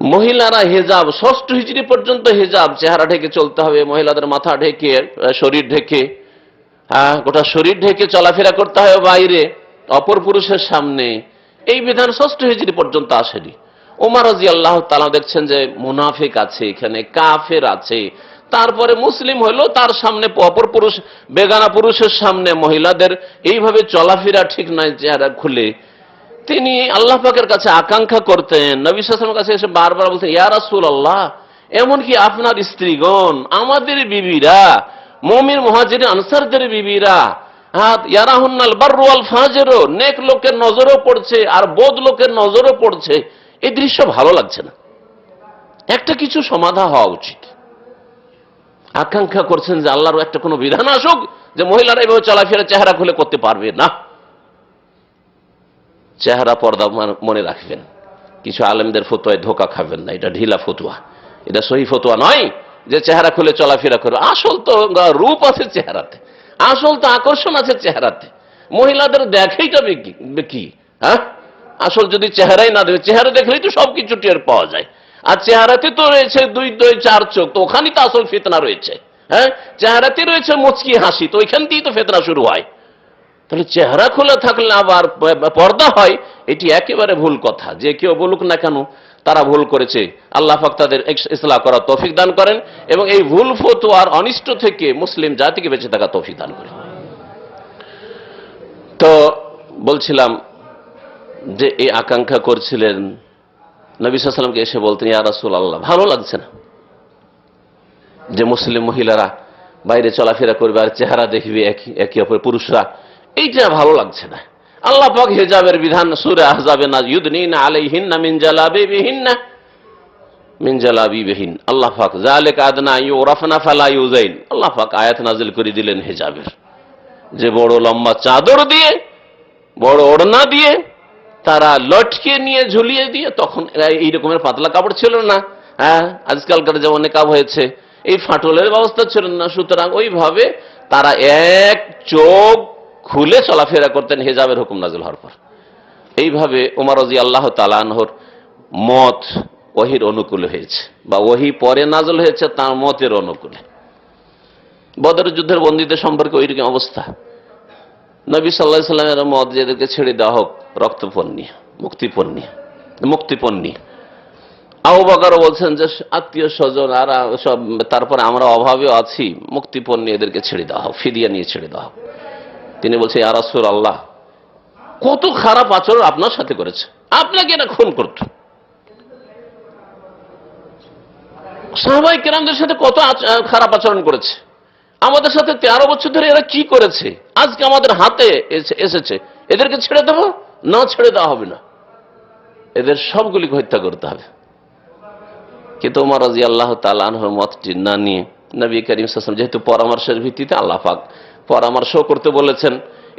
মহিলারা হেজাব, ষষ্ঠ হিজড়ি পর্যন্ত হেজাব, চেহারা ঢেকে চলতে হবে, মহিলাদের মাথা ঢেকে শরীর ঢেকে হ্যাঁ গোটা শরীর ঢেকে চলাফেরা করতে হবে বাইরে, অপর পুরুষের সামনে। এই বিধান ষষ্ঠ হিজড়ি পর্যন্ত আসেনি। ওমর রাজি আল্লাহ তালা দেখছেন যে মুনাফিক আছে এখানে, কাফের আছে। তারপরে মুসলিম হলো, তার সামনে অপর পুরুষ, বেগানা পুরুষের সামনে মহিলাদের এইভাবে চলাফেরা ঠিক নয়, চেহারা খুলে। তিনি আল্লাহ পাকের কাছে আকাঙ্ক্ষা করতেন। নবী সালামের কাছে এসে বারবার বলতেন, ইয়া রাসূল আল্লাহ এমনকি আপনার স্ত্রীগণ, আমাদের বিবিরা মমির মহাজির আনসারদের বিবিরা ইয়ারাহুন্নাল বাররুয়াল ফাজেরও নেক লোকের নজরও পড়ছে আর বোধ লোকের নজরও পড়ছে। এই দৃশ্য ভালো লাগছে না। একটা কিছু সমাধা হওয়া উচিত। আকাঙ্ক্ষা করছেন যে আল্লাহর একটা কোনো বিধান আসুক যে মহিলারা এভাবে চলাফেরা চেহারা খুলে করতে পারবে না। চেহারা পর্দা মান- রাখবেন। কিছু আলেমদের ফতুয়ায় ধোকা খাবেন না, এটা ঢিলা ফতুয়া। এটা সহি ফতুয়া নয় যে চেহারা খুলে চলাফেরা করবে। আসল তো রূপ আছে চেহারাতে, আসল তো আকর্ষণ আছে চেহারাতে। মহিলাদের দেখেই কি কি হ্যাঁ? আসল যদি চেহারাই না দেবে চেহারা দেখলেই তো সবকিছু টের পাওয়া যায়। আর চেহারাতে তো রয়েছে দুই দুই, চার চোখ, তো ওখানেই তো আসল ফেতনা রয়েছে হ্যাঁ? চেহারাতে রয়েছে মুচকি হাসি, তো ওইখান দিয়েই তো ফেতনা শুরু হয়। তাহলে চেহারা খোলা থাকলে আবার পর্দা হয়, এটি একেবারে ভুল কথা। যে কেউ বলুক না কেন, তারা ভুল করেছে। আল্লাহ পাক তাদের ইস- ইসলাহ করার তৌফিক দান করেন এবং এই ভুল ফতোয়ার অনিষ্ট থেকে মুসলিম জাতিকে বেঁচে থাকা তৌফিক দান করেন। তো বলছিলাম যে এই আকাঙ্ক্ষা করছিলেন নবী সাল্লামকে এসে বলতেন, ইয়া রাসূল আল্লাহ ভালো লাগছে না যে মুসলিম মহিলারা বাইরে চলাফেরা করবে আর চেহারা দেখবে একই একে অপর পুরুষরা এইটা ভালো লাগছে না। আল্লাহ পাক হেজাবের বিধান সুরে আহজাবে না ইউদনিনা আলাইহিন্না মিন জালাবিবিহিন্না, মিন জালাবিবিহিন। আল্লাহ পাক জালিক আদনা ইউরাফনা ফালা ইউজাইন। আল্লাহ পাক আয়াত নাজিল করে দিলেন হেজাবের। যে বড় লম্বা চাদর দিয়ে, বড় ওড়না দিয়ে তারা লটকে নিয়ে ঝুলিয়ে দিয়ে তখন এই রকমের পাতলা কাপড় ছিল না। হ্যাঁ আজকালকার যেমন কাপ হয়েছে, এই ফাটলের ব্যবস্থা ছিল না। সুতরাং ওইভাবে তারা এক চোখ খুলে চলাফেরা করতেন হেজাবের হুকুম নাজিল হওয়ার পর। এইভাবে উমর রাজি আল্লাহ তালানহর মত ওহির অনুকূলে হয়েছে বা ওহি পরে নাজল হয়েছে, তার মতের অনুকূলে। বদর যুদ্ধের বন্দীদের সম্পর্কে ওই রকম অবস্থা। নবী সাল্লাহ সাল্লামের মত যে এদেরকে ছেড়ে দেওয়া হোক, রক্তপণ নিয়ে, মুক্তিপণ নিয়ে বাকারও বলছেন যে, আত্মীয় স্বজন আর সব, তারপরে আমরা অভাবে আছি, মুক্তিপণ নিয়ে এদেরকে ছেড়ে দেওয়া হোক, ফিদিয়া নিয়ে ছেড়ে দেওয়া হোক। তিনি বলছে আরাসুর আল্লাহ কত খারাপ আচরণ আপনার সাথে করেছে। আপনাকে এটা খুন করত। সাহাবাই কেরামদের সাথে কত খারাপ আচরণ করেছে। আমাদের সাথে তেরো বছর ধরে এরা কি করেছে? আজকে আমাদের হাতে এসেছে। এদেরকে ছেড়ে দেবো? না, ছেড়ে দেওয়া হবে না। এদের সবগুলিকে হত্যা করতে হবে। কিন্তু উমর রাজি আল্লাহ তালানহর মতটি না নিয়ে নবী করিম সাসম যেহেতু পরামর্শের ভিত্তিতে আল্লাহ পাক পরামর্শ করতে বলেছেন।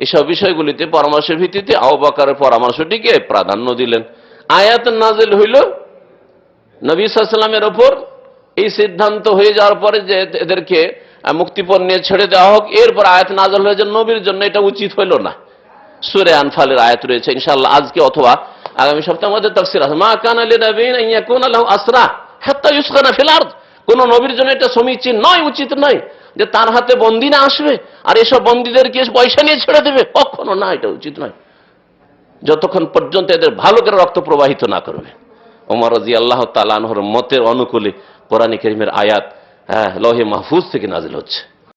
এসব বিষয়গুলিতে পরামর্শের ভিত্তিতে আহবাকারের পরামর্শটিকে প্রাধান্য দিলেন। আয়াত নাজিল হইল নবী ওপর। এই সিদ্ধান্ত হয়ে যাওয়ার পরে যে এদেরকে মুক্তিপণ নিয়ে ছেড়ে দেওয়া হোক, এরপর আয়াত নাজল হয়েছে নবীর জন্য এটা উচিত হইল না। সুরে আনফালের আয়াত রয়েছে ইনশাআল্লাহ আজকে অথবা আগামী সপ্তাহের মধ্যে তাফসির আছে। মা কান আলী নবীন আল্লাহ আসরা হাত্তা ইউসখানা ফিল আরদ। কোন নবীর জন্য এটা সমীচীন নয়, উচিত নয়। যে তার হাতে বন্দি না আসবে? আর এসব বন্দীদেরকে পয়সা নিয়ে ছেড়ে দেবে? কখনো না, এটা উচিত নয়। যতক্ষণ পর্যন্ত এদের ভালো করে রক্ত প্রবাহিত না করবে। ওমর রাজি আল্লাহ তালানহর মতের অনুকূলে কোরআন করিমের আয়াত হ্যাঁ লহে মাহফুজ থেকে নাজিল হচ্ছে।